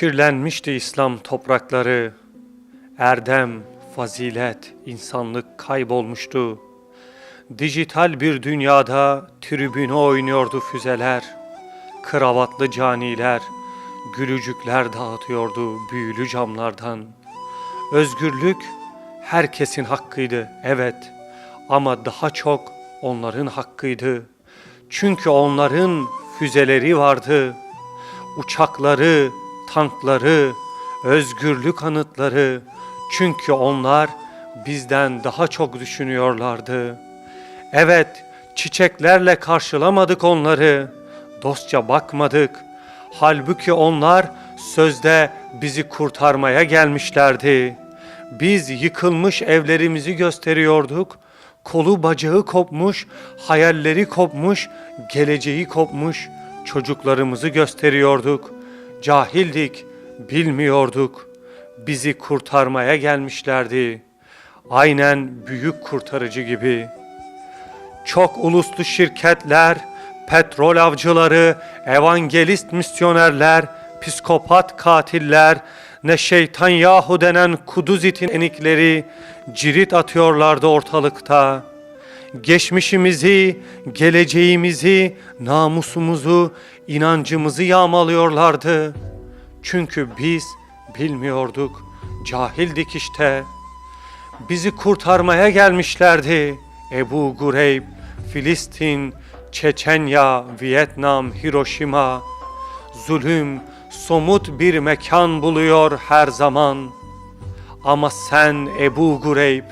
Kirlenmişti İslam toprakları. Erdem, fazilet, insanlık kaybolmuştu. Dijital bir dünyada tribüne oynuyordu füzeler. Kravatlı caniler, gülücükler dağıtıyordu büyülü camlardan. Özgürlük herkesin hakkıydı, evet. Ama daha çok onların hakkıydı. Çünkü onların füzeleri vardı. Uçakları, tankları, özgürlük anıtları. Çünkü onlar bizden daha çok düşünüyorlardı. Evet, çiçeklerle karşılamadık onları. Dostça bakmadık. Halbuki onlar sözde bizi kurtarmaya gelmişlerdi. Biz yıkılmış evlerimizi gösteriyorduk. Kolu bacağı kopmuş, hayalleri kopmuş, geleceği kopmuş çocuklarımızı gösteriyorduk. Cahildik, bilmiyorduk. Bizi kurtarmaya gelmişlerdi. Aynen büyük kurtarıcı gibi. Çok uluslu şirketler, petrol avcıları, evangelist misyonerler, psikopat katiller, ne şeytan yahu denen kuduz itin enikleri cirit atıyorlardı ortalıkta. Geçmişimizi, geleceğimizi, namusumuzu, inancımızı yağmalıyorlardı. Çünkü biz bilmiyorduk, cahildik işte. Bizi kurtarmaya gelmişlerdi. Ebu Gureyb, Filistin, Çeçenya, Vietnam, Hiroşima. Zulüm somut bir mekan buluyor her zaman. Ama sen Ebu Gureyb,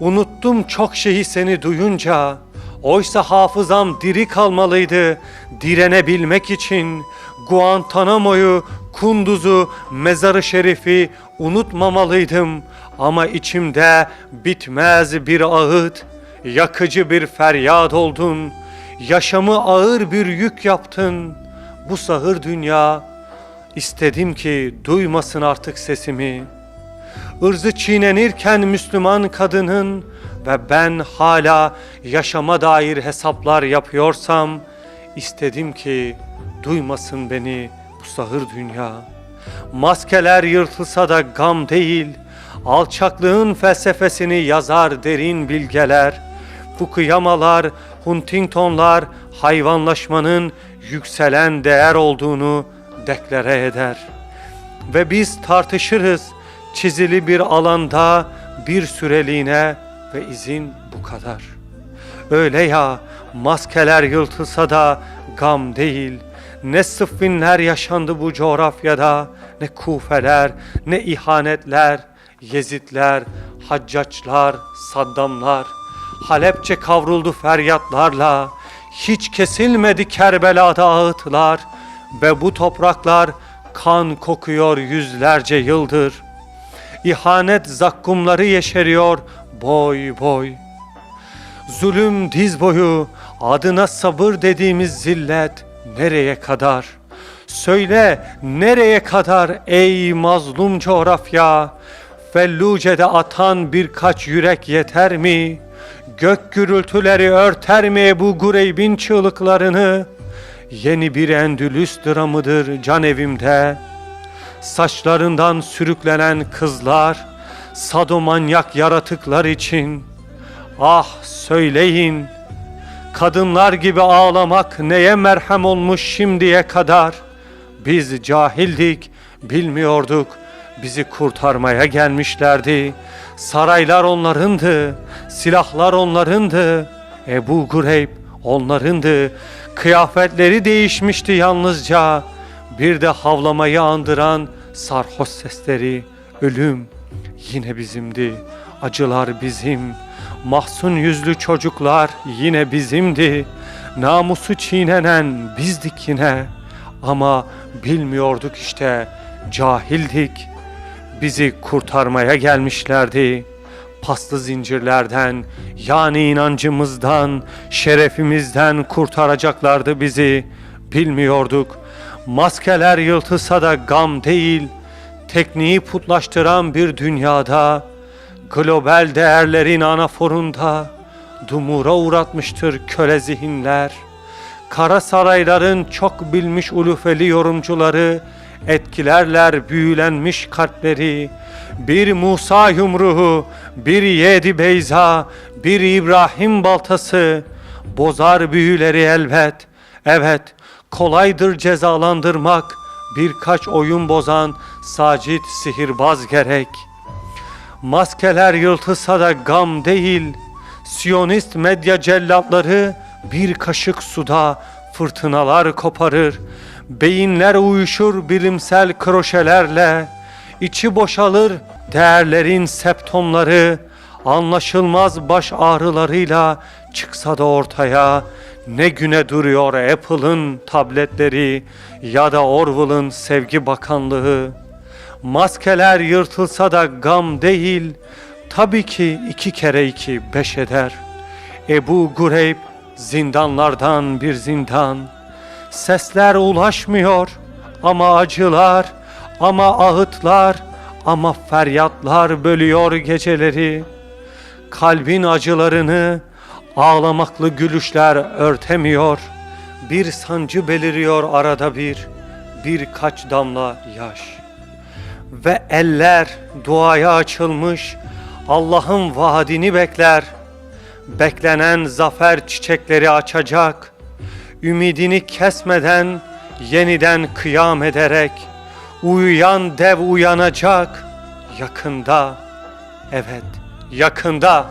unuttum çok şeyi seni duyunca. Oysa hafızam diri kalmalıydı direnebilmek için. Guantanamo'yu, Kunduz'u, Mezarı Şerif'i unutmamalıydım. Ama içimde bitmez bir ağıt, yakıcı bir feryat oldun. Yaşamı ağır bir yük yaptın. Bu sahır dünya istedim ki duymasın artık sesimi. Irzı çiğnenirken Müslüman kadının ve ben hala yaşama dair hesaplar yapıyorsam istedim ki duymasın beni bu sahır dünya. Maskeler yırtılsa da gam değil, alçaklığın felsefesini yazar derin bilgeler. Fukuyamalar, Huntingtonlar hayvanlaşmanın yükselen değer olduğunu deklare eder. Ve biz tartışırız çizili bir alanda bir süreliğine ve izin bu kadar. Öyle ya maskeler yırtılsa da gam değil. Ne sıffinler yaşandı bu coğrafyada, ne kufeler, ne ihanetler, Yezidler, Haccaçlar, Saddamlar. Halepçe kavruldu feryatlarla, hiç kesilmedi Kerbela'da ağıtlar ve bu topraklar kan kokuyor yüzlerce yıldır. İhanet zakkumları yeşeriyor boy boy. Zulüm diz boyu, adına sabır dediğimiz zillet nereye kadar? Söyle nereye kadar ey mazlum coğrafya? Fellucede atan birkaç yürek yeter mi? Gök gürültüleri örter mi bu Gureyb'in çığlıklarını? Yeni bir Endülüs dramıdır can evimde. Saçlarından sürüklenen kızlar, sadomanyak yaratıklar için. Ah söyleyin, kadınlar gibi ağlamak neye merhem olmuş şimdiye kadar? Biz cahildik, bilmiyorduk. Bizi kurtarmaya gelmişlerdi. Saraylar onlarındı, silahlar onlarındı. Ebu Gureyb onlarındı. Kıyafetleri değişmişti yalnızca. Bir de havlamayı andıran sarhoş sesleri. Ölüm yine bizimdi. Acılar bizim. Mahzun yüzlü çocuklar yine bizimdi. Namusu çiğnenen bizdik yine. Ama bilmiyorduk işte, cahildik. Bizi kurtarmaya gelmişlerdi. Paslı zincirlerden, yani inancımızdan, şerefimizden kurtaracaklardı bizi. Bilmiyorduk. Maskeler yıltılsa da gam değil, tekniği putlaştıran bir dünyada, global değerlerin anaforunda, dumura uğratmıştır köle zihinler. Kara sarayların çok bilmiş ulufeli yorumcuları Etkilerler büyülenmiş kalpleri Bir Musa yumruğu Bir Yedi Beyza Bir İbrahim baltası Bozar büyüleri elbet Evet kolaydır cezalandırmak Birkaç oyun bozan sacit sihirbaz gerek Maskeler yırtılsa da gam değil Siyonist medya cellatları bir kaşık suda fırtınalar koparır. Beyinler uyuşur bilimsel kroşelerle. içi boşalır değerlerin septomları. Anlaşılmaz baş ağrılarıyla çıksa da ortaya ne güne duruyor Apple'ın tabletleri ya da Orwell'ın sevgi bakanlığı. Maskeler yırtılsa da gam değil, tabii ki iki kere iki beş eder. Ebu Gureyb zindanlardan bir zindan. Sesler ulaşmıyor ama acılar, ama ağıtlar, ama feryatlar bölüyor geceleri. Kalbin acılarını ağlamaklı gülüşler örtemiyor. Bir sancı beliriyor arada bir, birkaç damla yaş.'' ve eller duaya açılmış Allah'ın vaadini bekler. Beklenen zafer çiçekleri açacak. Ümidini kesmeden yeniden kıyam ederek uyuyan dev uyanacak yakında. Evet, yakında.